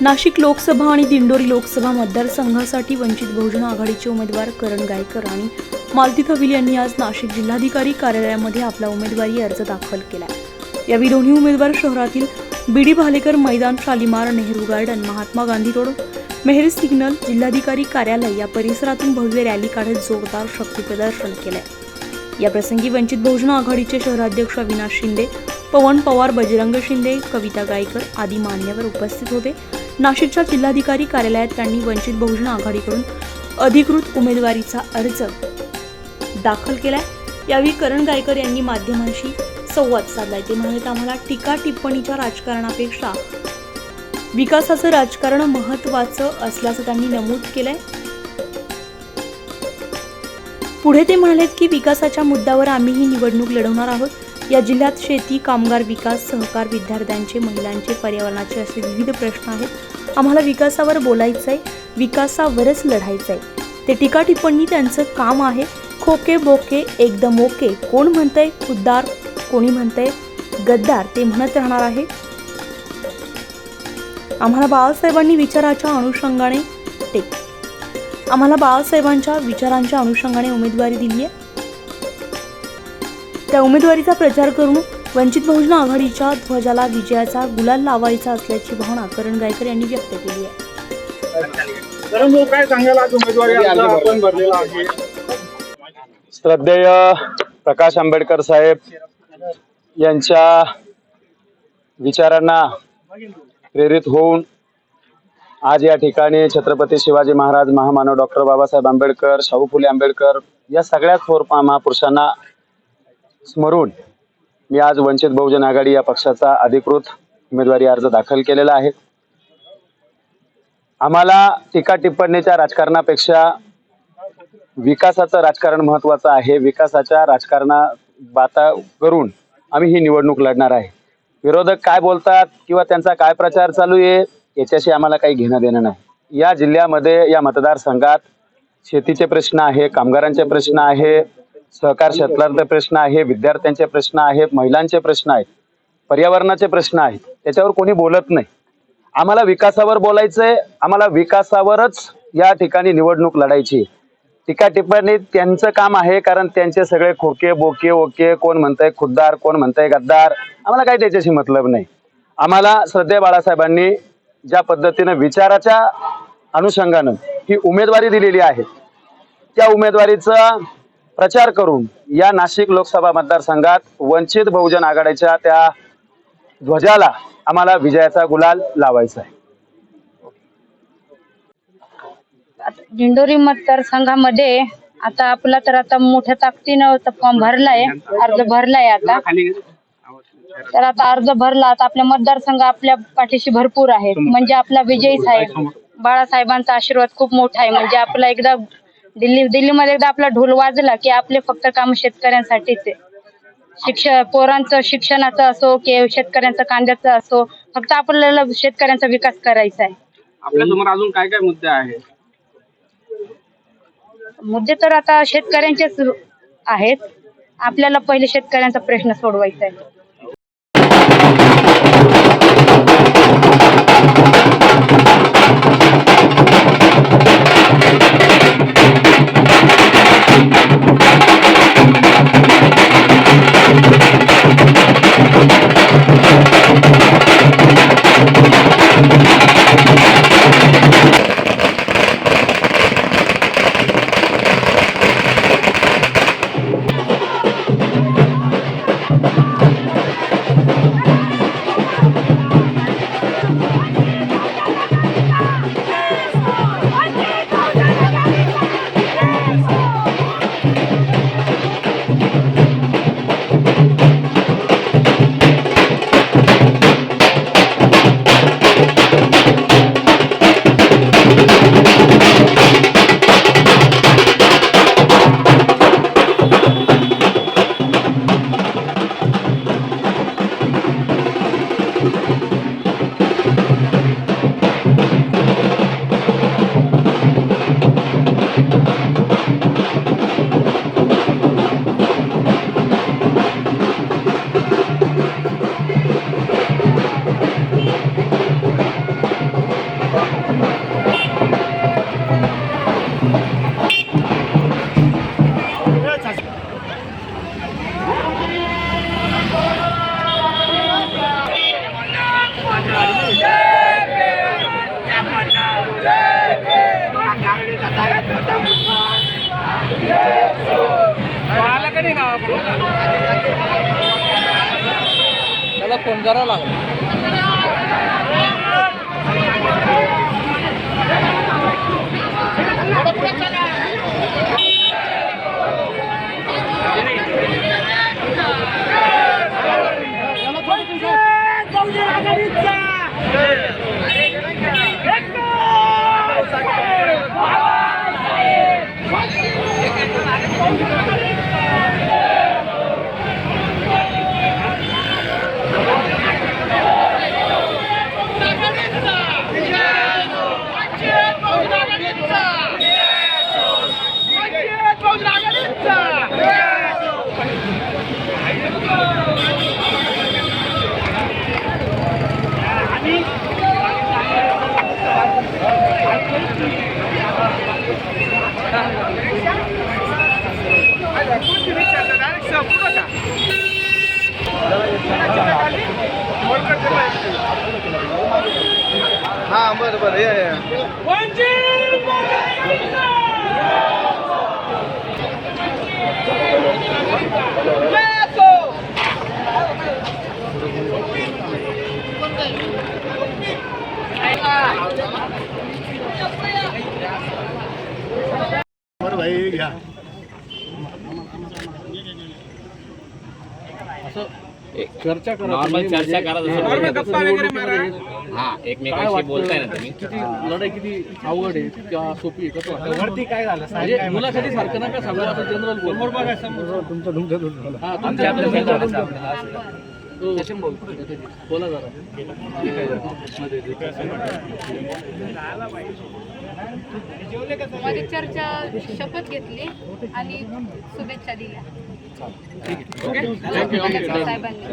नाशिक लोकसभा आणि दिंडोरी लोकसभा मतदारसंघासाठी वंचित बहुजन आघाडीचे उमेदवार करण गायकर आणि मालती थविल यांनी आज नाशिक जिल्हाधिकारी कार्यालयामध्ये आपला उमेदवारी अर्ज दाखल केला यावेळी दोन्ही उमेदवार शहरातील बीडी भालेकर मैदान Shalimar Nehru garden Mahatma Gandhi road Mehar signal जिल्हाधिकारी कार्यालय या परिसरातून भव्य रॅली काढत जोरदार शक्तीप्रदर्शन केलंय. वंचित बहुजन आघाडीचे शहराध्यक्ष अविनाश शिंदे पवन पवार बजरंग शिंदे कविता गायकर आदी मान्यवर उपस्थित होते. नाशिकच्या जिल्हाधिकारी कार्यालयात त्यांनी वंचित बहुजन आघाडीकडून अधिकृत उमेदवारीचा अर्ज दाखल केलाय. यावेळी करण गायकर यांनी माध्यमांशी संवाद साधलाय. ते म्हणाले आम्हाला टीका टिप्पणीच्या राजकारणापेक्षा विकासाचं राजकारण महत्वाचं असल्याचं त्यांनी नमूद केलंय. पुढे ते म्हणालेत की विकासाच्या मुद्द्यावर आम्ही ही निवडणूक लढवणार आहोत. या जिल्ह्यात शेती कामगार विकास सहकार विद्यार्थ्यांचे महिलांचे पर्यावरणाचे असे विविध प्रश्न आहेत. आम्हाला विकासावर बोलायचं आहे विकासावरच लढायचं आहे ते टीका टिप्पणी त्यांचं काम आहे. खोके बोके एकदम ओके. कोण म्हणतंय? खुद्दार. कोणी म्हणतंय? गद्दार. ते म्हणत राहणार आहे. आम्हाला बाळासाहेबांनी विचाराच्या अनुषंगाने टेक. आम्हाला बाळासाहेबांच्या विचारांच्या अनुषंगाने उमेदवारी दिली आहे त्या उमेदवारीचा प्रचार करून वंचित बहुजन आघाडीच्या ध्वजाला विजयाचा गुलाल लावायचा असल्याची भावना करण गायकर यांनी व्यक्त केली आहे. कारण जो काय सांगाल आज उमेदवारी? अर्ज आपण भरलेला आहे. श्रद्धेय प्रकाश आंबेडकर साहेब यांच्या विचारांना प्रेरित होऊन आज या ठिकाणी छत्रपती शिवाजी महाराज महामानव डॉक्टर बाबासाहेब आंबेडकर शाहू फुले आंबेडकर या सगळ्याच थोर महापुरुषांना स्मरून मी आज वंचित बहुजन आघाडी या पक्षाचा अधिकृत उमेदवारी अर्ज दाखल केलेला आहे. आम्हाला टीका टिप्पणीच्या राजकारणापेक्षा विकासाचं राजकारण महत्वाचं आहे. विकासाच्या राजकारणा बाता करून आम्ही ही निवडणूक लढणार आहे. विरोधक काय बोलतात किंवा त्यांचा काय प्रचार चालू आहे याच्याशी आम्हाला काही घेणं देणं नाही. या जिल्ह्यामध्ये या मतदारसंघात शेतीचे प्रश्न आहे कामगारांचे प्रश्न आहे सहकार क्षेत्रातले प्रश्न आहे विद्यार्थ्यांचे प्रश्न आहेत महिलांचे प्रश्न आहेत पर्यावरणाचे प्रश्न आहेत त्याच्यावर कोणी बोलत नाही. आम्हाला विकासावर बोलायचंय आम्हाला विकासावरच या ठिकाणी निवडणूक लढायची. टीका टिप्पणी त्यांचं काम आहे कारण त्यांचे सगळे खोके बोके ओके कोण म्हणतंय खुद्दार कोण म्हणतंय गद्दार आम्हाला काही त्याच्याशी मतलब नाही. आम्हाला श्रद्धे बाळासाहेबांनी ज्या पद्धतीनं विचाराच्या अनुषंगानं ही उमेदवारी दिलेली आहे. त्या उमेदवारीचा प्रचार करून या नाशिक लोकसभा मतदारसंघात वंचित बहुजन आघाडीच्या त्या ध्वजाला आम्हाला विजयाचा गुलाल लावायचा आहे. दिंडोरी मतदारसंघामध्ये आता आपला तर आता मोठ्या ताकदीनं फॉर्म भरलाय अर्ज भरलाय आता. तर आता अर्ज भरला आता आपल्या मतदारसंघ आपल्या पाठीशी भरपूर आहे म्हणजे आपला विजयी साहेब बाळासाहेबांचा आशीर्वाद खूप मोठा आहे. म्हणजे आपला एकदा दिल्ली दिल्लीमध्ये एकदा आपला ढोल वाजला की आपले फक्त काम शेतकऱ्यांसाठीच आहे. शिक्षण पोरांचं शिक्षणाचं असो की शेतकऱ्यांचं कांद्याचं असो फक्त आपल्याला शेतकऱ्यांचा विकास करायचा आहे. आपल्यासमोर अजून काय काय मुद्दे आहेत? मुद्दे तर आता शेतकऱ्यांचेच आहेत. आपल्याला पहिले शेतकऱ्यांचा प्रश्न सोडवायचा आहे. त्याला फोन करावा लागला Thank you. हा बरं बरं या या. बरं भाई घ्या. चर्चा करा नॉर्मल. चर्चा करा जसं. हा एकमेकांशी? बोलताय ना तुम्ही. किती लढाई किती अवघड आहे किंवा सोपी आहे कसं वरती काय झालं? म्हणजे मुलाखती सारखं नका सांगू असं जनरल समोर बघा समोर. तुमचं हा तुमच्या. बोला. जरा. चर्चा शपथ घेतली आणि शुभेच्छा दिल्या. थँक्यू साहेबांनी